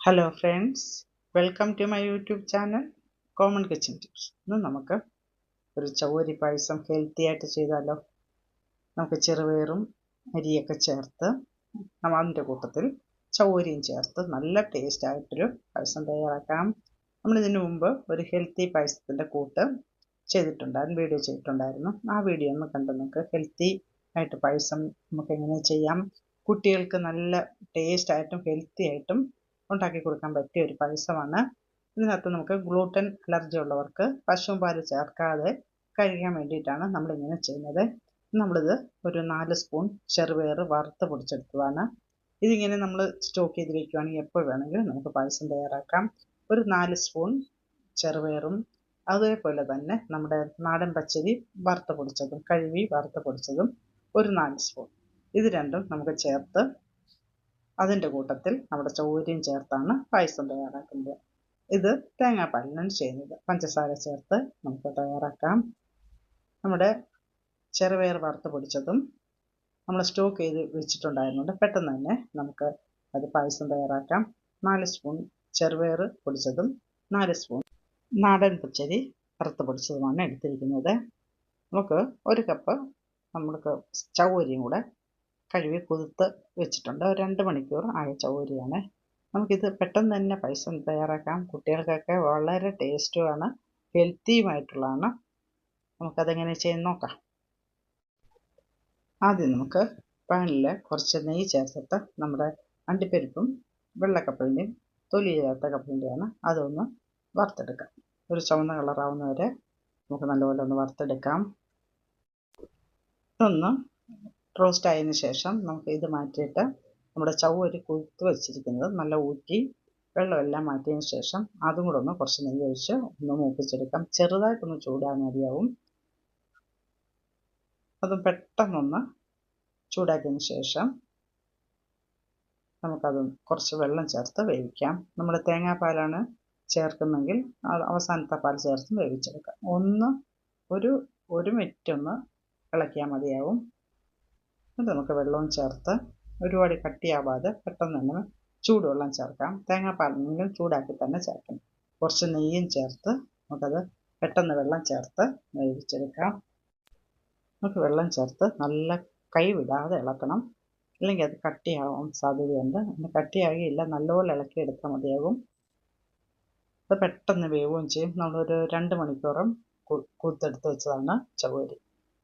Hello friends welcome to my YouTube channel common kitchen tips ഇന്ന് നമുക്ക് ഒരു ചൗരി പായസം healthy ആയിട്ട് ചെയ്താലോ? നമുക്ക് ചെറുപയറും അരിയൊക്കെ ചേർത്ത് അതിന്റെ കൂട്ടത്തിൽ ചോരിയും ചേർത്ത് നല്ല ടേസ്റ്റ് ആയിട്ടൊരു പായസം തയ്യാറാക്കാം. നമ്മളിതിനു മുമ്പ് ഒരു ഹെൽത്തി പായസത്തിന്റെ കൂട്ട് ചെയ്തിട്ടുണ്ടായിരുന്നു വീഡിയോ ചെയ്തിട്ടുണ്ടായിരുന്നു. ആ വീഡിയോ ഒന്ന് കണ്ട് നമുക്ക് ഹെൽത്തി ആയിട്ട് പായസം നമുക്ക് എങ്ങനെ ചെയ്യാം? കുട്ടികൾക്ക് നല്ല ടേസ്റ്റ് ആയിട്ടും ഹെൽത്തി ആയിട്ടും ഉണ്ടാക്കി കൊടുക്കാൻ പറ്റിയ ഒരു പായസമാണ് ഇതിനകത്ത് നമുക്ക് ഗ്ലൂട്ടൻ അലർജി ഉള്ളവർക്ക് പശുവും പാൽ ചേർക്കാതെ കഴിക്കാൻ വേണ്ടിയിട്ടാണ് നമ്മളിങ്ങനെ ചെയ്യുന്നത്. നമ്മളിത് ഒരു നാല് സ്പൂൺ ചെറുപയർ വറുത്ത് പൊടിച്ചെടുത്തതാണ്. ഇതിങ്ങനെ നമ്മൾ സ്റ്റോക്ക് ചെയ്ത് വെക്കുകയാണെങ്കിൽ എപ്പോൾ വേണമെങ്കിലും നമുക്ക് പായസം തയ്യാറാക്കാം. ഒരു നാല് സ്പൂൺ ചെറുപയറും അതേപോലെ തന്നെ നമ്മുടെ നാടൻ പച്ചരി വറുത്ത് പൊടിച്ചതും കഴുകി വറുത്ത് പൊടിച്ചതും ഒരു നാല് സ്പൂൺ ഇത് രണ്ടും നമുക്ക് ചേർത്ത് അതിന്റെ കൂട്ടത്തിൽ നമ്മുടെ ചൗര്യം ചേർത്താണ് പായസം തയ്യാറാക്കുന്നത്. ഇത് തേങ്ങാപ്പാലിനാണ് ചെയ്യുന്നത്. പഞ്ചസാര ചേർത്ത് നമുക്ക് തയ്യാറാക്കാം. നമ്മുടെ ചെറുപയർ വറുത്ത് പൊടിച്ചതും നമ്മൾ സ്റ്റോക്ക് ചെയ്ത് വെച്ചിട്ടുണ്ടായിരുന്നുണ്ട്. പെട്ടെന്ന് തന്നെ നമുക്ക് അത് പായസം തയ്യാറാക്കാം. നാല് സ്പൂൺ ചെറുപയർ പൊടിച്ചതും നാല് സ്പൂൺ നാടൻ പച്ചരി വറുത്ത് പൊടിച്ചതുമാണ് എടുത്തിരിക്കുന്നത്. നമുക്ക് ഒരു കപ്പ് നമ്മൾക്ക് ചൗവരിയും കൂടെ കഴുകി കുതിർത്ത് വെച്ചിട്ടുണ്ട്. ഒരു രണ്ട് മണിക്കൂർ ആയ ചൗരിയാണ് നമുക്കിത് പെട്ടെന്ന് തന്നെ പൈസ തയ്യാറാക്കാം. കുട്ടികൾക്കൊക്കെ വളരെ ടേസ്റ്റുമാണ്. ഹെൽത്തിയുമായിട്ടുള്ളതാണ്. നമുക്കതെങ്ങനെ ചെയ്ത് നോക്കാം. ആദ്യം നമുക്ക് പാനിൽ കുറച്ച് നെയ്യ് ചേർത്തിട്ട് നമ്മുടെ അണ്ടിപ്പരിപ്പും വെള്ളക്കപ്പലിന്റെയും തൊലി ചേർത്ത കപ്പലിന്റെയാണ് അതൊന്ന് വറുത്തെടുക്കാം. ഒരു ചുവന്ന കളറാവുന്നവരെ നമുക്ക് നല്ലപോലെ ഒന്ന് വറുത്തെടുക്കാം. ഇതൊന്ന് റോസ്റ്റ് ആയതിനു ശേഷം നമുക്ക് ഇത് മാറ്റിയിട്ട് നമ്മുടെ ചവ്വരി കൊഴുത്ത് വെച്ചിരിക്കുന്നത് നല്ല ഊറ്റി വെള്ളമെല്ലാം മാറ്റിയതിന് ശേഷം അതും കൂടെ ഒന്ന് കുറച്ച് നെയ്യ് ഒഴിച്ച് ഒന്ന് മൂപ്പിച്ചെടുക്കാം. ചെറുതായിട്ടൊന്ന് ചൂടാൻ മതിയാവും. അത് പെട്ടെന്നൊന്ന് ചൂടാക്കിയതിന് ശേഷം നമുക്കത് കുറച്ച് വെള്ളം ചേർത്ത് വേവിക്കാം. നമ്മൾ തേങ്ങാപ്പാലാണ് ചേർക്കുന്നെങ്കിൽ അവസാനത്തെ പാൽ ചേർത്ത് വേവിച്ചെടുക്കാം. ഒന്ന് ഒരു ഒരു മിനിറ്റ് ഒന്ന് ഇളക്കിയാൽ മതിയാവും. എന്നിട്ട് നമുക്ക് വെള്ളവും ചേർത്ത് ഒരുപാട് കട്ടിയാവാതെ പെട്ടെന്ന് തന്നെ ചൂടുവെള്ളം ചേർക്കാം. തേങ്ങാപ്പാലെങ്കിലും ചൂടാക്കി തന്നെ ചേർക്കണം കുറച്ച് നെയ്യും ചേർത്ത് നമുക്കത് പെട്ടെന്ന് വെള്ളം ചേർത്ത് വേവിച്ചെടുക്കാം. നമുക്ക് വെള്ളം ചേർത്ത് നല്ല കൈ വിടാതെ ഇളക്കണം. അല്ലെങ്കിൽ അത് കട്ടിയാവാൻ സാധ്യതയുണ്ട്. അത് കട്ടിയാകില്ല നല്ലപോലെ ഇളക്കിയെടുത്താൽ മതിയാകും. അത് പെട്ടെന്ന് വേവുകയും ചെയ്യും. നമ്മളൊരു രണ്ട് മണിക്കൂറും കൂത്തെടുത്ത് വെച്ചതാണ് ചവരി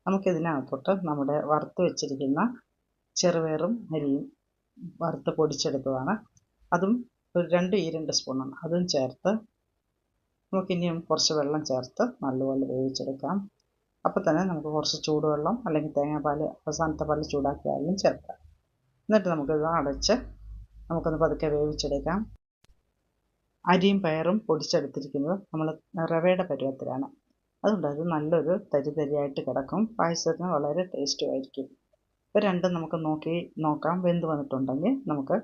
നമുക്കിതിനകത്തോട്ട് നമ്മുടെ വറുത്ത് വെച്ചിരിക്കുന്ന ചെറുപയറും അരിയും വറുത്ത് പൊടിച്ചെടുത്തതാണ്. അതും ഒരു രണ്ട് ഈ രണ്ട് സ്പൂണാണ്. അതും ചേർത്ത് നമുക്കിനിയും കുറച്ച് വെള്ളം ചേർത്ത് നല്ലപോലെ വേവിച്ചെടുക്കാം. അപ്പോൾ തന്നെ നമുക്ക് കുറച്ച് ചൂടുവെള്ളം അല്ലെങ്കിൽ തേങ്ങാപ്പാൽ അവസാനത്തെ പാൽ ചൂടാക്കിയാലും ചേർക്കാം. എന്നിട്ട് നമുക്കിത് അടച്ച് നമുക്കൊന്ന് പതുക്കെ വേവിച്ചെടുക്കാം. അരിയും പയറും പൊടിച്ചെടുത്തിരിക്കുന്നത് നമ്മൾ റവയുടെ പരുവത്തിലാണ്. അതുകൊണ്ട് അത് നല്ലൊരു തരി തരിയായിട്ട് കിടക്കും. പായസത്തിന് വളരെ ടേസ്റ്റും ആയിരിക്കും. ഇപ്പോൾ രണ്ടും നമുക്ക് നോക്കി നോക്കാം. വെന്ത് വന്നിട്ടുണ്ടെങ്കിൽ നമുക്ക്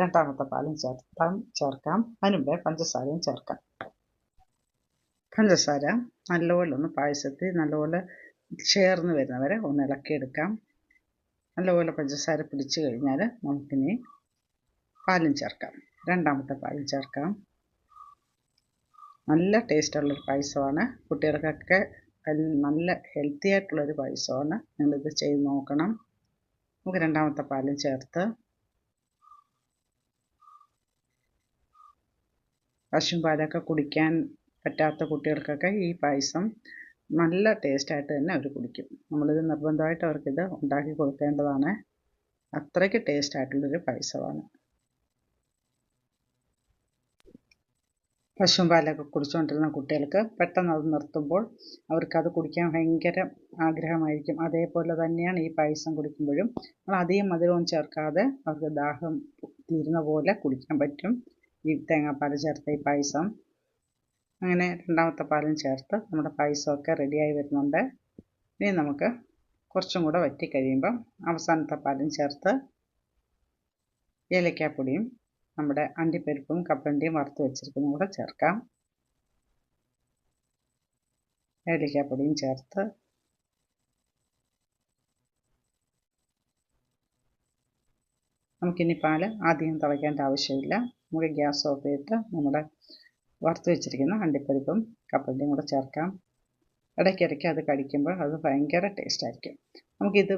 രണ്ടാമത്തെ പാലും ചേർത്താം ചേർക്കാം. അതിനുമ്പേ പഞ്ചസാരയും ചേർക്കാം. പഞ്ചസാര നല്ലപോലെ ഒന്ന് പായസത്തിൽ നല്ലപോലെ ചേർന്ന് വരുന്നവരെ ഒന്ന് ഇളക്കിയെടുക്കാം. നല്ലപോലെ പഞ്ചസാര പിടിച്ചു കഴിഞ്ഞാൽ നമുക്കിനി പാലും ചേർക്കാം. രണ്ടാമത്തെ പാലും ചേർക്കാം. നല്ല ടേസ്റ്റുള്ളൊരു പായസമാണ്. കുട്ടികൾക്കൊക്കെ നല്ല ഹെൽത്തി ആയിട്ടുള്ളൊരു പായസമാണ്. നിങ്ങളിത് ചെയ്ത് നോക്കണം. നമുക്ക് രണ്ടാമത്തെ പാലും ചേർത്ത് പശുവും പാലൊക്കെ കുടിക്കാൻ പറ്റാത്ത കുട്ടികൾക്കൊക്കെ ഈ പായസം നല്ല ടേസ്റ്റായിട്ട് തന്നെ അവർ കുടിക്കും. നമ്മളിത് നിർബന്ധമായിട്ട് അവർക്കിത് ഉണ്ടാക്കി കൊടുക്കേണ്ടതാണ്. അത്രയ്ക്ക് ടേസ്റ്റ് ആയിട്ടുള്ളൊരു പായസമാണ്. പശുവും പാലൊക്കെ കുടിച്ചുകൊണ്ടിരുന്ന കുട്ടികൾക്ക് പെട്ടെന്ന് അത് നിർത്തുമ്പോൾ അവർക്ക് അത് കുടിക്കാൻ ഭയങ്കര ആഗ്രഹമായിരിക്കും. അതേപോലെ തന്നെയാണ് ഈ പായസം കുടിക്കുമ്പോഴും നമ്മൾ അധികം മധുരവും ചേർക്കാതെ അവർക്ക് ദാഹം തീരുന്ന പോലെ കുടിക്കാൻ പറ്റും. ഈ തേങ്ങാപ്പാൽ ചേർത്ത ഈ പായസം. അങ്ങനെ രണ്ടാമത്തെ പാലും ചേർത്ത് നമ്മുടെ പായസമൊക്കെ റെഡിയായി വരുന്നുണ്ട്. ഇനി നമുക്ക് കുറച്ചും കൂടെ വറ്റി കഴിയുമ്പം അവസാനത്തെ പാലും ചേർത്ത് ഏലക്കാപ്പൊടിയും നമ്മുടെ അണ്ടിപ്പരിപ്പും കപ്പലണ്ടിയും വറുത്ത് വെച്ചിരിക്കുന്നതും കൂടെ ചേർക്കാം. ഏലിക്കാപ്പൊടിയും ചേർത്ത് നമുക്കിനി പാൽ ആദ്യം തിളയ്ക്കേണ്ട ആവശ്യമില്ല. നമുക്ക് ഗ്യാസ് ഓഫ് ചെയ്തിട്ട് നമ്മുടെ വറുത്ത് വെച്ചിരിക്കുന്ന അണ്ടിപ്പരിപ്പും കപ്പണ്ടിയും കൂടെ ചേർക്കാം. ഇടയ്ക്കിടയ്ക്ക് അത് കഴിക്കുമ്പോൾ അത് ഭയങ്കര ടേസ്റ്റ് ആയിരിക്കും. നമുക്കിത്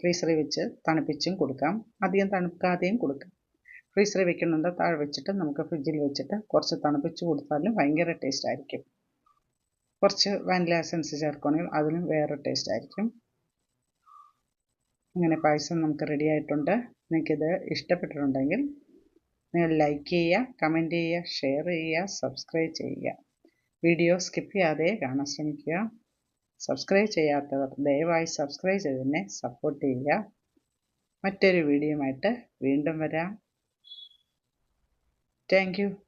ഫ്രീസറിൽ വെച്ച് തണുപ്പിച്ചും കൊടുക്കാം. അധികം തണുക്കാതെയും കൊടുക്കാം. ഫ്രീസറിൽ വെക്കുന്നുണ്ട് താഴെ വെച്ചിട്ട് നമുക്ക് ഫ്രിഡ്ജിൽ വെച്ചിട്ട് കുറച്ച് തണുപ്പിച്ച് കൊടുത്താലും ഭയങ്കര ടേസ്റ്റ് ആയിരിക്കും. കുറച്ച് വാനില എസൻസ് ചേർക്കുകയാണെങ്കിൽ അതിനും വേറെ ടേസ്റ്റ് ആയിരിക്കും. അങ്ങനെ പായസം നമുക്ക് റെഡി ആയിട്ടുണ്ട്. നിങ്ങൾക്കിത് ഇഷ്ടപ്പെട്ടിട്ടുണ്ടെങ്കിൽ നിങ്ങൾ ലൈക്ക് ചെയ്യുക കമന്റ് ചെയ്യുക ഷെയർ ചെയ്യുക സബ്സ്ക്രൈബ് ചെയ്യുക. വീഡിയോ സ്കിപ്പ് ചെയ്യാതെ കാണാൻ ശ്രമിക്കുക. സബ്സ്ക്രൈബ് ചെയ്യാത്തവർ ദയവായി സബ്സ്ക്രൈബ് ചെയ്ത് തന്നെ സപ്പോർട്ട് ചെയ്യുക. മറ്റൊരു വീഡിയോയുമായിട്ട് വീണ്ടും വരാം. Thank you.